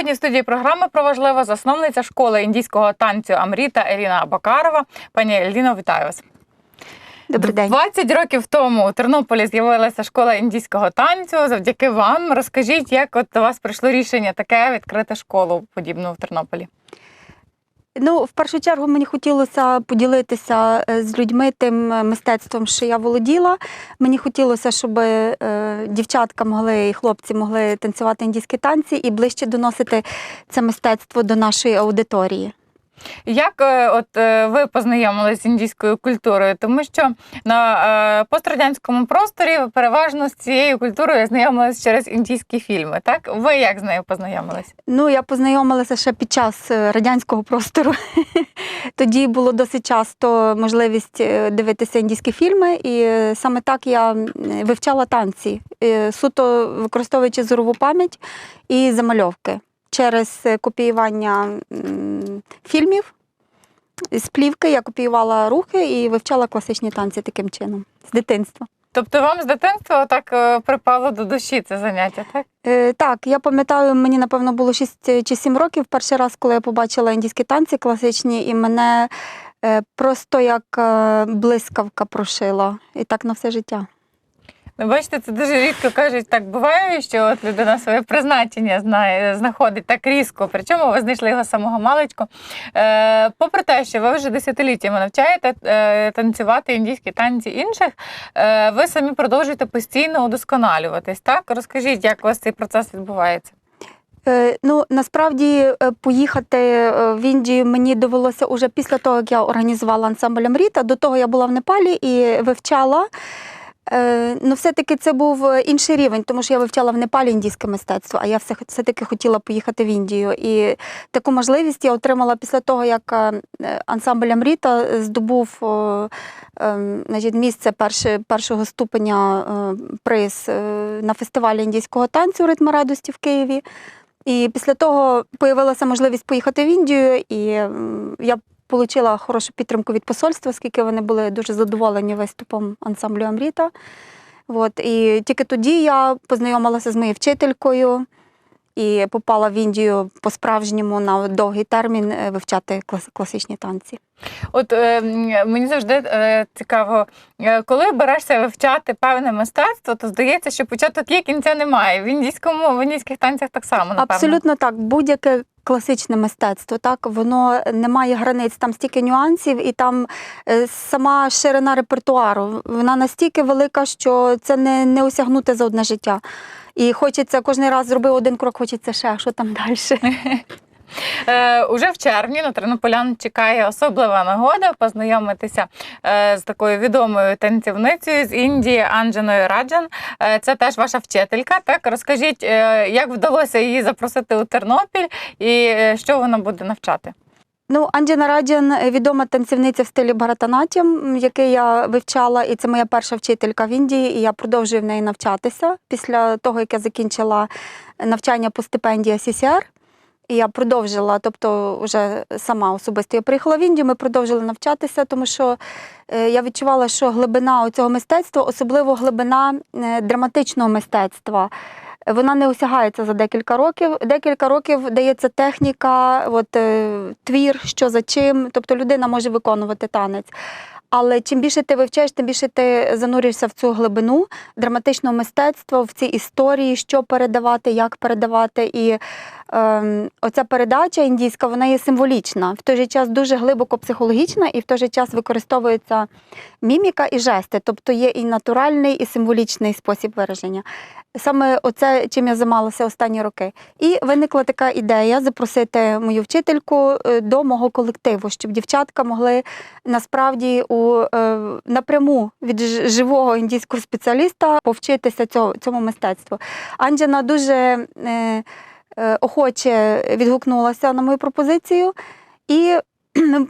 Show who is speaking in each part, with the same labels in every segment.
Speaker 1: Сьогодні в студії програми про важливе засновниця школи індійського танцю Амріта Еліна Бакарова. Пані Еліно, вітаю вас.
Speaker 2: Добрий день.
Speaker 1: 20 років тому у Тернополі з'явилася школа індійського танцю. Завдяки вам розкажіть, як от до вас прийшло рішення таке відкрити школу подібну в Тернополі.
Speaker 2: Ну, в першу чергу мені хотілося поділитися е, з людьми тим е, мистецтвом, що я володіла. Мені хотілося, щоб е, дівчатка могли і хлопці могли танцювати індійські танці і ближче доносити це мистецтво до нашої аудиторії.
Speaker 1: Як е, от е, ви познайомилися з індійською культурою? Тому що на е, пострадянському просторі переважно з цією культурою знайомились через індійські фільми. Так ви як з нею познайомились?
Speaker 2: Ну, я познайомилася ще під час радянського простору. Тоді було досить часто можливість дивитися індійські фільми, і саме так я вивчала танці, суто використовуючи зорову пам'ять і замальовки через е, копіювання фільмів. З плівки я копіювала рухи і вивчала класичні танці таким чином з дитинства.
Speaker 1: Тобто вам з дитинства так е, припало до душі це заняття, так?
Speaker 2: Е, так, я пам'ятаю, мені напевно було 6 чи 7 років. Перший раз, коли я побачила індійські танці класичні, і мене е, просто як е, блискавка прошила. І так на все життя.
Speaker 1: Ну, бачите, це дуже рідко кажуть, так буває, що от людина своє призначення знає, знаходить так різко. Причому ви знайшли його самого маличку. Е, попри те, що ви вже десятиліттями навчаєте е, танцювати індійські танці інших, е, ви самі продовжуєте постійно удосконалюватись. Так, розкажіть, як у вас цей процес відбувається?
Speaker 2: Е, ну, насправді е, поїхати е, в Індію мені довелося уже після того, як я організувала ансамбль Амріта. До того я була в Непалі і вивчала. Е, Ну, все-таки це був е, інший рівень, тому що я вивчала в Непалі індійське мистецтво, а я все- все-таки хотіла поїхати в Індію. І таку можливість я отримала після того, як е, ансамбль Амріта здобув значить, місце перше, першого ступеня е, приз е, на фестивалі індійського танцю «Ритм радості в Києві. І після того появилася можливість поїхати в Індію, і я отримала хорошу підтримку від посольства, оскільки вони були дуже задоволені виступом ансамблю Амріта. От, і тільки тоді я познайомилася з моєю вчителькою і попала в Індію по-справжньому на довгий термін е, вивчати класичні танці.
Speaker 1: От е, мені завжди е, цікаво, е, коли берешся вивчати певне мистецтво, то здається, що початок є, кінця немає. В індійському в індійських танцях так само, напевно.
Speaker 2: Абсолютно так. Будь-яке класичне мистецтво, так воно не має границь, там стільки нюансів, і там е, сама ширина репертуару. Вона настільки велика, що це не, не осягнути за одне життя. І хочеться кожен раз зробив один крок, хочеться ще, що там далі.
Speaker 1: Е, уже в червні на тернополян чекає особлива нагода познайомитися е, з такою відомою танцівницею з Індії Андженою Раджан. Е, це теж ваша вчителька. Так розкажіть, е, як вдалося її запросити у Тернопіль і е, що вона буде навчати?
Speaker 2: Ну, Анджіна Раджан е, відома танцівниця в стилі Бharatanatyam, який я вивчала, і це моя перша вчителька в Індії, і я продовжую в неї навчатися після того, як я закінчила навчання по стипендії CCR. І я продовжила, тобто вже сама особисто я приїхала в Індію, ми продовжили навчатися, тому що е, я відчувала, що глибина цього мистецтва, особливо глибина е, драматичного мистецтва, вона не осягається за декілька років. Декілька років дається техніка, от, е, твір, що за чим. Тобто людина може виконувати танець. Але чим більше ти вивчаєш, тим більше ти занурюєшся в цю глибину драматичного мистецтва, в ці історії, що передавати, як передавати. І ем, оця передача індійська, вона є символічна, в той же час дуже глибоко психологічна, і в той же час використовується міміка і жести, тобто є і натуральний, і символічний спосіб вираження. Саме оце, чим я займалася останні роки. І виникла така ідея запросити мою вчительку е, до мого колективу, щоб дівчатка могли насправді у е, напряму від живого індійського спеціаліста повчитися цьому мистецтву. Анджена дуже е, е, охоче відгукнулася на мою пропозицію. І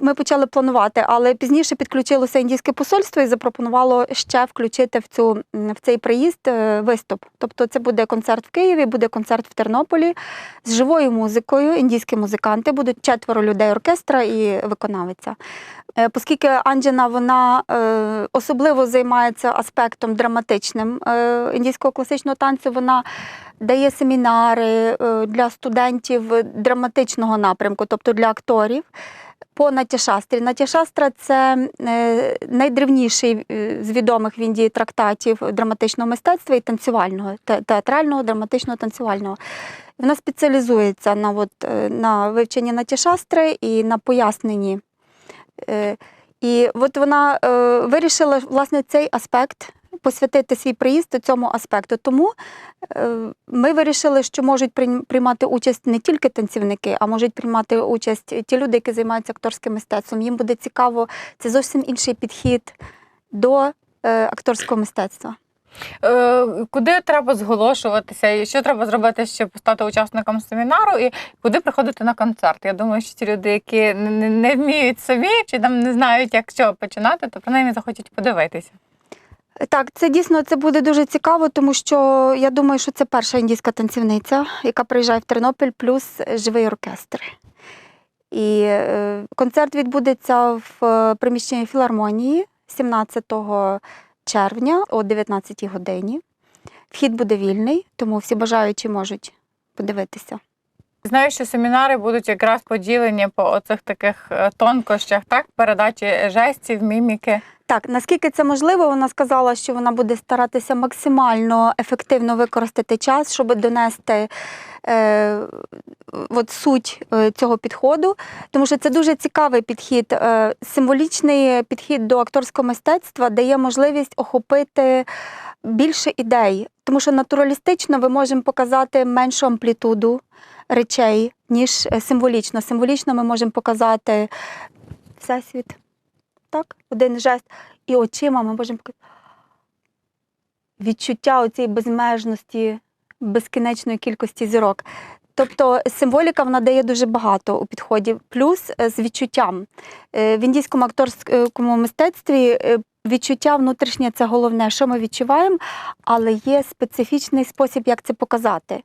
Speaker 2: ми- почали планувати, але пізніше підключилося індійське посольство і запропонувало ще включити в цю в цей приїзд е, виступ. Тобто, це буде концерт в Києві, буде концерт в Тернополі з живою музикою. Індійські музиканти будуть четверо людей оркестра і виконавиця. Е, Оскільки Анджена вона е, особливо займається аспектом драматичним індійського класичного танцю, вона дає семінари для студентів драматичного напрямку, тобто для акторів. По Натішастрі. Натішастра це е, найдревніший е, з відомих в Індії трактатів драматичного мистецтва і танцювального, театрального, драматичного, танцювального. Вона спеціалізується на, от, е, на вивченні Натішастри і на поясненні. І от вона вирішила власне цей аспект посвятити свій приїзд цьому аспекту. Тому е, ми вирішили, що можуть прийм- приймати участь не тільки танцівники, а можуть приймати участь ті люди, які займаються акторським мистецтвом. Їм буде цікаво, це зовсім інший підхід до е, акторського мистецтва.
Speaker 1: Е, Куди треба зголошуватися, і що треба зробити, щоб стати учасником семінару, і куди приходити на концерт? Я думаю, що ті люди, які не вміють самі чи там не знають, як що починати, то принаймні захочуть подивитися.
Speaker 2: Так, це дійсно це буде дуже цікаво, тому що я думаю, що це перша індійська танцівниця, яка приїжджає в Тернопіль, плюс живий оркестр. І е, концерт відбудеться в е, приміщенні філармонії 17 червня о 19 годині. Вхід буде вільний, тому всі бажаючі можуть подивитися.
Speaker 1: Знаю, що семінари будуть якраз поділені по оцих таких е, тонкощах, так, передачі жестів, міміки.
Speaker 2: Так, наскільки це можливо, вона сказала, що вона буде старатися максимально ефективно використати час, щоб донести е, от суть е, цього підходу, тому що це дуже цікавий підхід. Е, символічний підхід до акторського мистецтва дає можливість охопити більше ідей, тому що натуралістично ви можемо показати меншу амплітуду речей, ніж е, символічно. Символічно ми можемо показати всесвіт. Так, один жест. І очима ми можемо показати відчуття оцієї безмежності, безкінечної кількості зірок. Тобто символіка вона дає дуже багато у підході, плюс е, з відчуттям. Е, В індійському акторському мистецтві е, відчуття внутрішнє це головне, що ми відчуваємо, але є специфічний спосіб, як це показати.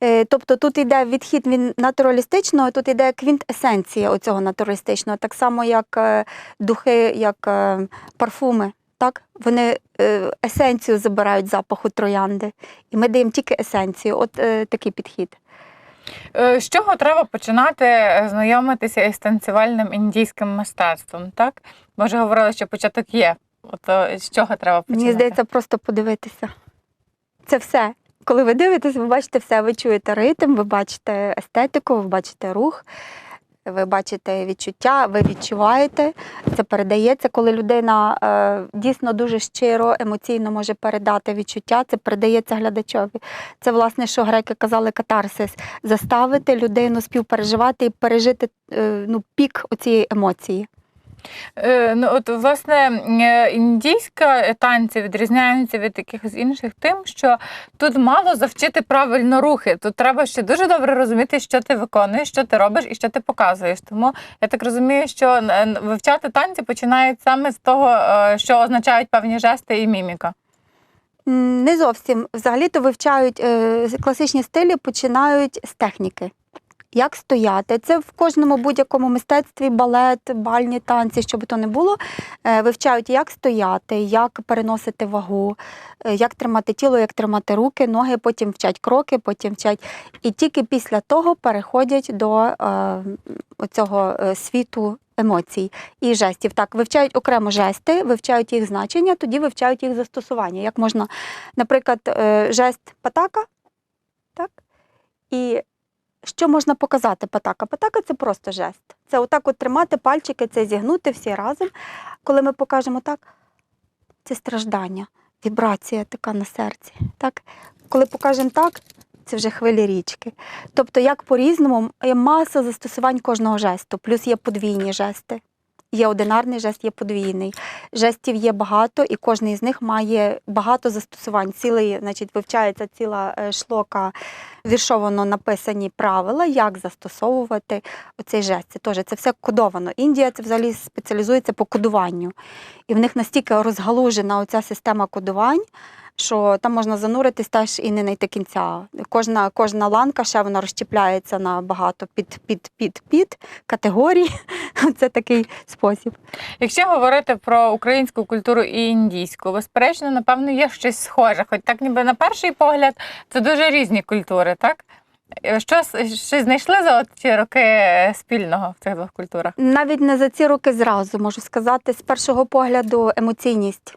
Speaker 2: Е, Тобто тут йде відхід від натуралістичного, тут йде квінтесенція оцього натуралістичного, так само як е, духи, як е, парфуми. Так? Вони есенцію забирають запаху троянди, і ми даємо тільки есенцію. От такий підхід.
Speaker 1: З чого треба починати знайомитися із танцювальним індійським мистецтвом? Так? Ми вже говорили, що початок є. От з чого треба починати?
Speaker 2: Мені здається, просто подивитися. Це все. Коли ви дивитесь, ви бачите все. Ви чуєте ритм, ви бачите естетику, ви бачите рух, ви бачите відчуття, ви відчуваєте. Це передається, коли людина е, дійсно дуже щиро, емоційно може передати відчуття, це передається глядачові. Це, власне, що греки казали катарсис заставити людину співпереживати і пережити е, ну, пік оцієї емоції.
Speaker 1: Е, Ну, от, власне, е, індійська танці відрізняються від якихось інших тим, що тут мало завчити правильно рухи. Тут треба ще дуже добре розуміти, що ти виконуєш, що ти робиш і що ти показуєш. Тому я так розумію, що е, вивчати танці починають саме з того, е, що означають певні жести і міміка.
Speaker 2: Не зовсім. Взагалі-то вивчають е, класичні стилі, починають з техніки. Як стояти? Це в кожному будь-якому мистецтві, балет, бальні танці, що би то не було. е, Вивчають, як стояти, як переносити вагу, е, як тримати тіло, як тримати руки, ноги, потім вчать кроки, потім вчать. І тільки після того переходять до е, цього світу емоцій і жестів. Так, вивчають окремо жести, вивчають їх значення, тоді вивчають їх застосування. Як можна, наприклад, е, жест патака, так? І що можна показати патака? Патака це просто жест. Це отак от тримати пальчики, це зігнути всі разом. Коли ми покажемо так, це страждання, вібрація така на серці. Так? Коли покажемо так, це вже хвилі річки. Тобто, як по-різному, є маса застосувань кожного жесту, плюс є подвійні жести. Є одинарний жест, є подвійний. Жестів є багато, і кожен із них має багато застосувань. Цілий, значить, вивчається ціла е, шлока, віршовано написані правила, як застосовувати оцей жест. Це теж це все кодовано. Індія це взагалі спеціалізується по кодуванню. І в них настільки розгалужена оця система кодувань, що там можна зануритись теж і не знайти кінця. Кожна, кожна ланка ще вона розщепляється на багато під, під, під, під категорій. Це такий спосіб.
Speaker 1: Якщо говорити про українську культуру і індійську, безперечно, напевно, є щось схоже. Хоч так, ніби на перший погляд, це дуже різні культури, так? Що, щось знайшли за ці роки спільного в цих двох культурах?
Speaker 2: Навіть не за ці роки зразу можу сказати, з першого погляду емоційність.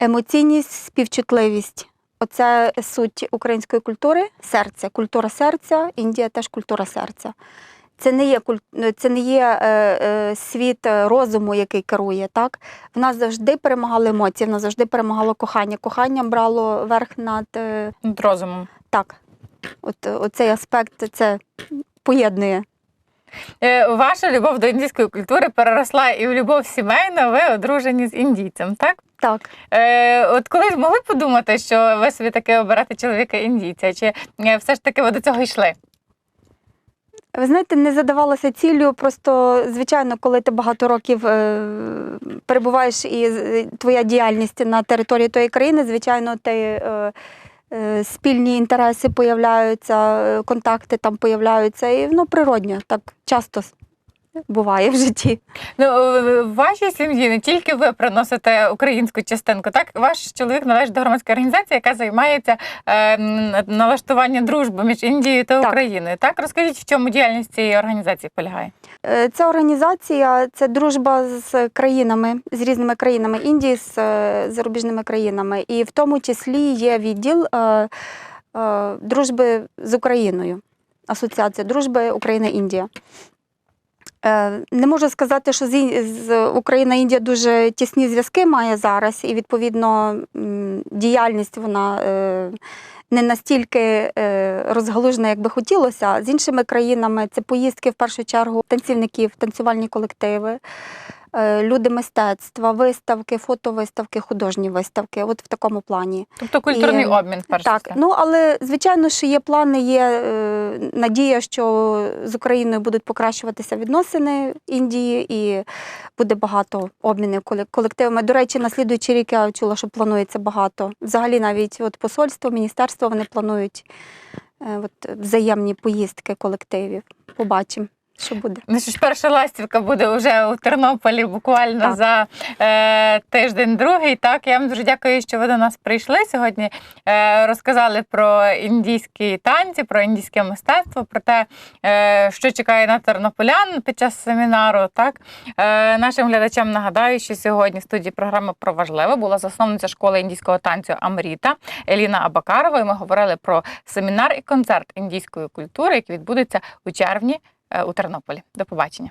Speaker 2: Емоційність, співчутливість. Оце суть української культури, серце, культура серця, Індія теж культура серця. Це не є, це не є е, е, світ розуму, який керує. Так? В нас завжди перемагали емоції, в нас завжди перемагало кохання. Кохання брало верх над е,
Speaker 1: Над розумом.
Speaker 2: так. От, оцей аспект це поєднує.
Speaker 1: Е, Ваша любов до індійської культури переросла і в любов сімейну, ви одружені з індійцем, так?
Speaker 2: Так.
Speaker 1: Е, от колись могли подумати, що ви собі таки оберете чоловіка індійця, чи е, все ж таки ви до цього йшли?
Speaker 2: Ви знаєте, не задавалася ціллю. Просто, звичайно, коли ти багато років е, перебуваєш і е, твоя діяльність на території тої країни, звичайно, ти, е, е, спільні інтереси появляються, контакти там появляються, і воно природньо, так часто буває в житті.
Speaker 1: Ну, в вашій сім'ї не тільки ви приносите українську частинку, так ваш чоловік належить до громадської організації, яка займається е, налаштуванням дружби між Індією та
Speaker 2: Так.
Speaker 1: Україною. Так розкажіть, в чому діяльність цієї організації полягає?
Speaker 2: Е, Ця організація це дружба з країнами, з різними країнами Індії, з е, зарубіжними країнами. І в тому числі є відділ е, е, дружби з Україною, Асоціація дружби Україна-Індія. Е, Не можу сказати, що з Україна Індія дуже тісні зв'язки має зараз, і відповідно діяльність вона е, не настільки е, розгалужена, як би хотілося. З іншими країнами це поїздки в першу чергу танцівників, танцювальні колективи, люди мистецтва, виставки, фотовиставки, художні виставки. От в такому плані.
Speaker 1: Тобто культурний
Speaker 2: І,
Speaker 1: обмін, перш
Speaker 2: Так,
Speaker 1: все.
Speaker 2: ну але звичайно, що є плани, є е, надія, що з Україною будуть покращуватися відносини Індії і буде багато обмінів коле- колективами. До речі, на слідуючий рік я чула, що планується багато. Взагалі, навіть от посольство, міністерство вони планують е, от, взаємні поїздки колективів. Побачимо, що буде.
Speaker 1: Ну що ж, перша ластівка буде вже у Тернополі буквально
Speaker 2: Так.
Speaker 1: за е, тиждень другий. Так, я вам дуже дякую, що ви до нас прийшли сьогодні. Е, розказали про індійські танці, про індійське мистецтво, про те, е, що чекає на тернополян під час семінару. Так, е, нашим глядачам нагадаю, що сьогодні в студії програми про важливе була засновниця школи індійського танцю Амріта Еліна Абакарова. І ми говорили про семінар і концерт індійської культури, який відбудеться у червні у Тернополі. До побачення.